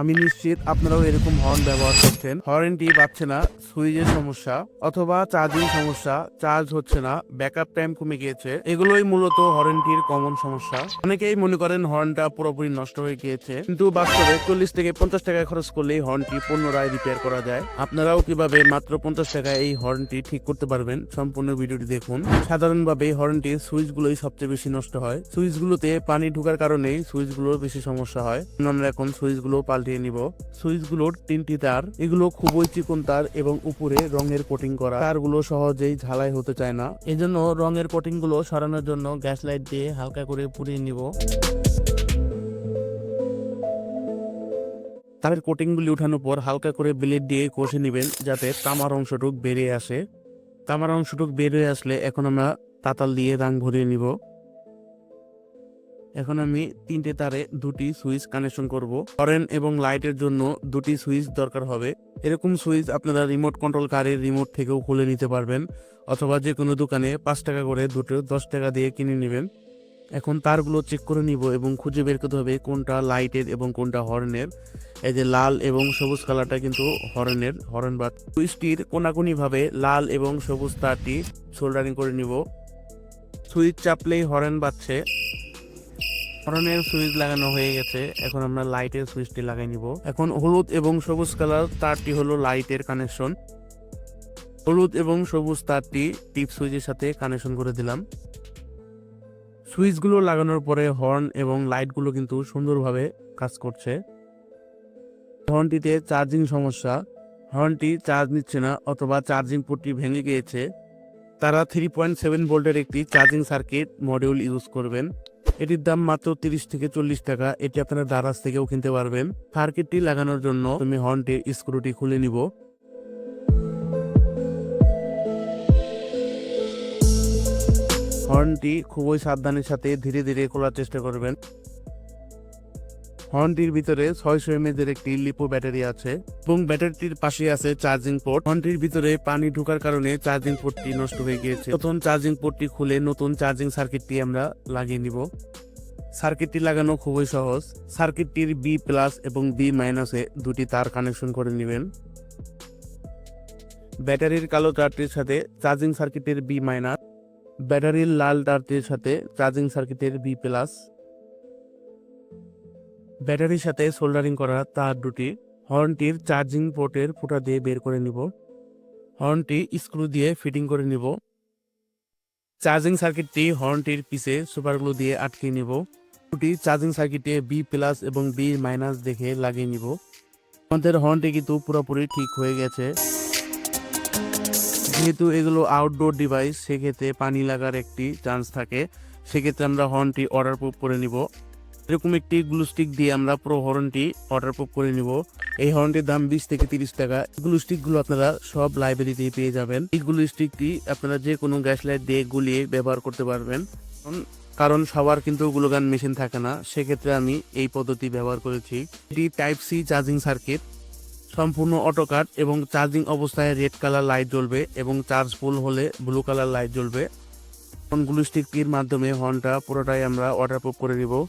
আমি নিশ্চিত আপনারাও এরকম হর্ন ব্যবহার করছেন। হর্নটি পাচ্ছে না, সুইচের সমস্যা, অথবা চার্জিং সমস্যা চার্জ হচ্ছে না ব্যাকআপ টাইম কমে গিয়েছে। এগুলোই মূলত হর্নটির কমন সমস্যা। অনেকেই মনে করেন হর্নটা পুরোপুরি নষ্ট হয়ে গিয়েছে, কিন্তু বাস্তবে চল্লিশ থেকে পঞ্চাশ টাকা খরচ করলেই হর্নটি পুনরায় রিপেয়ার করা যায়। আপনারাও কীভাবে মাত্র পঞ্চাশ টাকায় এই হর্নটি ঠিক করতে পারবেন, সম্পূর্ণ ভিডিওটি দেখুন। সাধারণভাবে হর্নটির সুইচগুলোই সবচেয়ে বেশি নষ্ট হয়। সুইচগুলোতে পানি ঢোকার কারণেই সুইচগুলোর বেশি সমস্যা হয়। আমরা এখন সুইচগুলো পাল্টিয়ে নিব। সুইচগুলোর তিনটি তার, এগুলো খুবই চিকন তার এবং উপরে রঙের কোটিং করা। তারগুলো সহজেই ঝালাই হতে চায় না। এজন্য রঙের কোটিংগুলো সরানোর জন্য গ্যাস লাইট দিয়ে হালকা করে পুড়িয়ে নিব। তারের কোটিংগুলি উঠানোর পর হালকা করে ব্লেড দিয়ে কষে নেবেন যাতে তামার অংশটুক বেরিয়ে আসে। তামার অংশটুক বেরিয়ে আসলে এখন আমরা তাতাল দিয়ে রাং ভরিয়ে নিব। এখন আমি তিনটে তারে দুটি সুইচ কানেকশন করব। কারেন্ট এবং লাইটের জন্য দুটি সুইচ দরকার হবে। এরকম সুইচ আপনারা রিমোট কন্ট্রোল কারের রিমোট থেকেও খুলে নিতে পারবেন, অথবা যে কোনো দোকানে পাঁচ টাকা করে দুটো দশ টাকা দিয়ে কিনে নেবেন। এখন তারগুলো চেক করে নিব এবং খুঁজে বের করতে হবে কোনটা লাইটের এবং কোনটা হর্নের। এই যে লাল এবং সবুজ কালারটা কিন্তু হর্নের, হর্ন বা সুইচটির কোনাকুনি ভাবে লাল এবং সবুজ তারটি সোল্ডারিং করে নিব। সুইচ চাপলেই হর্ন বাজছে। হর্নের সুইচ লাগানো হয়ে গেছে। এখন আমরা লাইটের সুইচটি লাগাই নিব। এখন হলুদ এবং সবুজ কালার তারটি হলো লাইটের কানেকশন। হলুদ এবং সবুজ তারটি টিপ সুইচের সাথে কানেকশন করে দিলাম। সুইচগুলো লাগানোর পরে হর্ন এবং লাইটগুলো কিন্তু সুন্দরভাবে কাজ করছে। হর্নটিতে চার্জিং সমস্যা। হর্নটি চার্জ নিচ্ছে না অথবা চার্জিং পোর্টটি ভেঙে গিয়েছে। তারা থ্রি পয়েন্ট সেভেন ভোল্টের একটি চার্জিং সার্কিট মডিউল ইউজ করবেন। এটির দাম মাত্র তিরিশ থেকে চল্লিশ টাকা। এটি আপনার দারাজ থেকেও কিনতে পারবেন। সার্কিটটি লাগানোর জন্য তুমি হর্নটির স্ক্রুটি খুলে নিব। হর্নটি খুবই সাবধানের সাথে ধীরে ধীরে খোলার চেষ্টা করবেন। হর্নটির ভিতরে ছয়শো এমএজ এর একটি লিপো ব্যাটারি আছে এবং ব্যাটারিটির পাশে আছে চার্জিং পোর্ট। হর্নটির ভিতরে পানি ঢোকার কারণে চার্জিং পোর্টটি নষ্ট হয়ে গিয়েছে। নতুন চার্জিং পোর্টটি খুলে নতুন চার্জিং সার্কিটটি আমরা লাগিয়ে নিব। সার্কিটটি লাগানো খুবই সহজ। সার্কিটটির বি প্লাস এবং বি মাইনাসে দুটি তার কানেকশন করে নেবেন। ব্যাটারির কালো তারটির সাথে চার্জিং সার্কিটের বি মাইনাস ব্যাটারির লাল তারটির সাথে চার্জিং সার্কিটের বি প্লাস ব্যাটারির সাথে সোল্ডারিং করা তার দুটি হর্নটির চার্জিং পোর্টের ফুটা দিয়ে বের করে নিব। হর্নটি স্ক্রু দিয়ে ফিটিং করে নিব। চার্জিং সার্কিটটি হর্নটির পিছে সুপারগ্লু দিয়ে আটকে নিব। দুটি চার্জিং সার্কিটে বি প্লাস এবং বি মাইনাস দেখে লাগিয়ে নিব। আমাদের হর্নটি কিন্তু পুরোপুরি ঠিক হয়ে গেছে। যেহেতু এগুলো আউটডোর ডিভাইস সেক্ষেত্রে পানি লাগার একটি চান্স থাকে। সেক্ষেত্রে আমরা হর্নটি অর্ডার করে নিব। এরকম একটি গ্লুস্টিক দিয়ে আমরা পুরো হর্নটি অর্ডার প্রুফ করে নিব। এই হর্নটির দাম বিশ থেকে তিরিশ টাকা। গুলো আপনারা সব লাইব্রেরিতেই পেয়ে যাবেন। এই গ্লুস্টিকটি আপনারা যে কোনো গ্যাস লাইট দিয়ে গুলিয়ে ব্যবহার করতে পারবেন। কারণ- সবার কিন্তু গ্লুগান মেশিন থাকে না। সেক্ষেত্রে আমি এই পদ্ধতি ব্যবহার করেছি। এটি টাইপ সি চার্জিং সার্কিট সম্পূর্ণ অটো কাট এবং চার্জিং অবস্থায় রেড কালার লাইট জ্বলবে এবং চার্জ ফুল হলে ব্লু কালার লাইট জ্বলবে। গ্লুস্টিকটির মাধ্যমে হর্নটা পুরোটাই আমরা অর্ডার প্রুফ করে নিব।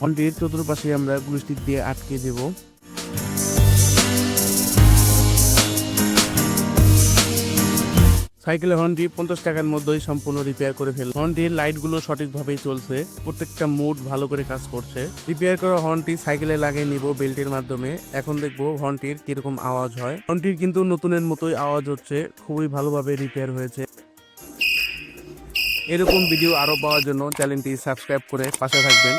হর্নটির চতুর্পাশে আমরা গ্লুস্টিক দিয়ে আটকে দেব। সাইকেলের হর্নটি পঞ্চাশ টাকার মধ্যেই সম্পূর্ণ রিপেয়ার করে ফেল হর্নটির লাইটগুলো সঠিকভাবেই চলছে, প্রত্যেকটা মুড ভালো করে কাজ করছে। রিপেয়ার করা হর্নটি সাইকেলে লাগিয়ে নিব বেল্টের মাধ্যমে। এখন দেখব হর্নটির কীরকম আওয়াজ হয়। হর্নটির কিন্তু নতুনের মতোই আওয়াজ হচ্ছে, খুবই ভালোভাবে রিপেয়ার হয়েছে। এরকম ভিডিও আরও পাওয়ার জন্য চ্যানেলটি সাবস্ক্রাইব করে পাশে থাকবেন।